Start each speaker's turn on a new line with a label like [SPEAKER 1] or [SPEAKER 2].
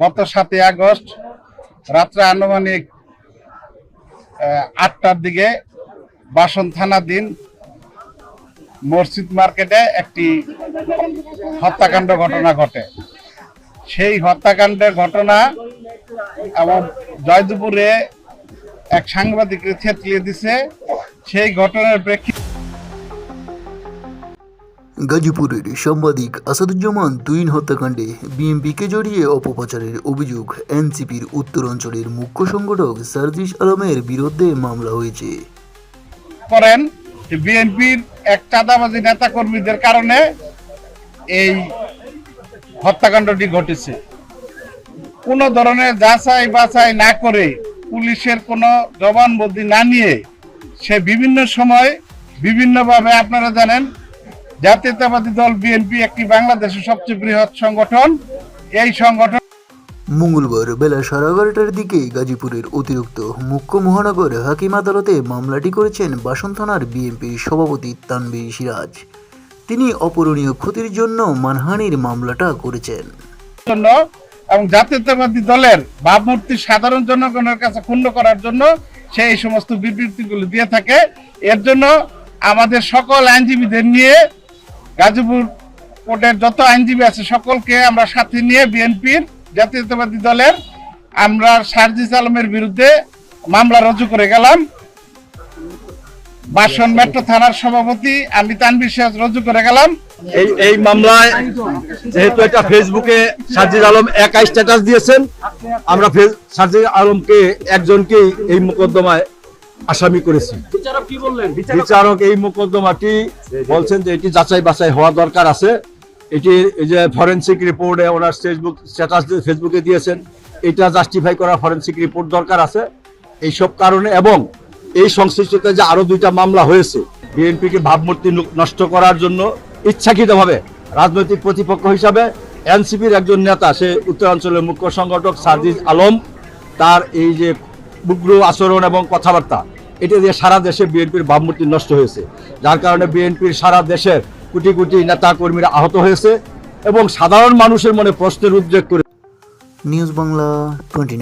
[SPEAKER 1] গত সাতই আগস্ট রাত্রে আনুমানিক আটটার দিকে বাসন থানাধীন মসজিদ মার্কেটে একটি হত্যাকাণ্ড ঘটনা ঘটে। সেই হত্যাকাণ্ডের ঘটনা আমার জয়দুপুরে এক সাংবাদিককে থেতলিয়ে দিছে। সেই ঘটনার প্রেক্ষিতে
[SPEAKER 2] গাজীপুরের সাংবাদিক আসাদুজ্জামান তুইন হত্যাকাণ্ডে বিএনপিকে জড়িয়ে অপপ্রচারের অভিযোগ এনসিপির উত্তর অঞ্চলের মুখ্য সংগঠক সার্জিস আলমের বিরুদ্ধে মামলা হয়েছে।
[SPEAKER 1] করেন বিএনপির এক চাঁদাবাজি নেতা কর্মীদের কারণে এই হত্যাকাণ্ডটি ঘটেছে। কোনো ধরনের যাচাই বাছাই না করে পুলিশের কোনো জবানবন্দি না নিয়ে সে বিভিন্ন সময় বিভিন্নভাবে আপনারা জানেন জাতীয়তাবাদী দল বিএনপি একটি বাংলাদেশের সবচেয়ে বৃহৎ সংগঠন। এই সংগঠন
[SPEAKER 2] মঙ্গলবার বেলা সাড়ে এগারোটার দিকে গাজীপুরের অতিরিক্ত মুখ্য মহানগর হাকিম আদালতে মামলাটি করেছেন বাসন থানার বিএনপির সভাপতি তানবীর সিরাজ। তিনি অপূরণীয় ক্ষতির জন্য মানহানির মামলাটা করেছেন।
[SPEAKER 1] জন্য এবং জাতীয়তাবাদী দলের ভাবমূর্তি সাধারণ জনগণের কাছে ক্ষুণ্ণ করার জন্য সেই সমস্ত বিবৃতিগুলো দিয়ে থাকে। এর জন্য আমাদের সকল আইনজীবীদের নিয়ে গাজীপুর কোর্টের যত আইনজীবী আছে সকলকে আমরা সাথে নিয়ে বিএনপির জাতীয়তাবাদী দলের আমরা সার্জিস আলমের বিরুদ্ধে মামলা রুজু করে গেলাম। বাসন মেট্রো থানার সভাপতি আমি তানবির সিরাজ রুজু করে গেলাম।
[SPEAKER 3] এই এই মামলায় যেহেতু এটা ফেসবুকে সাজিদ আলম একাই স্ট্যাটাস দিয়েছেন, আমরা সাজিদ আলমকে একজনকেই এই মোকদ্দমায় আসামি করেছি। বিচারক এই মোকদ্দমাটি বলছেন যে এটি যাচাই বাছাই হওয়া দরকার আছে। এটি এই যে ফরেন্সিক রিপোর্টে ওনার ফেসবুক স্ট্যাটাস ফেসবুকে দিয়েছেন। এটা জাস্টিফাই করা ফরেন্সিক রিপোর্ট দরকার আছে। এইসব কারণে এবং এই সংশ্লিষ্টতে যে আরও দুইটা মামলা হয়েছে বিএনপিকে ভাবমূর্তি নষ্ট করার জন্য ইচ্ছাকৃতভাবে রাজনৈতিক প্রতিপক্ষ হিসাবে এনসিপির একজন নেতা সে উত্তরাঞ্চলের মুখ্য সংগঠক সাজিদ আলম তার এই যে উগ্র আচরণ এবং কথাবার্তা। এটা দিয়ে সারা দেশে বিএনপির ভাবমূর্তি নষ্ট হয়েছে। যার কারণে বিএনপির সারা দেশের কোটি কোটি নেতা কর্মীরা আহত হয়েছে এবং সাধারণ মানুষের মনে প্রশ্নের উদ্বেগ করে
[SPEAKER 2] নিউজ বাংলা টোয়েন্টি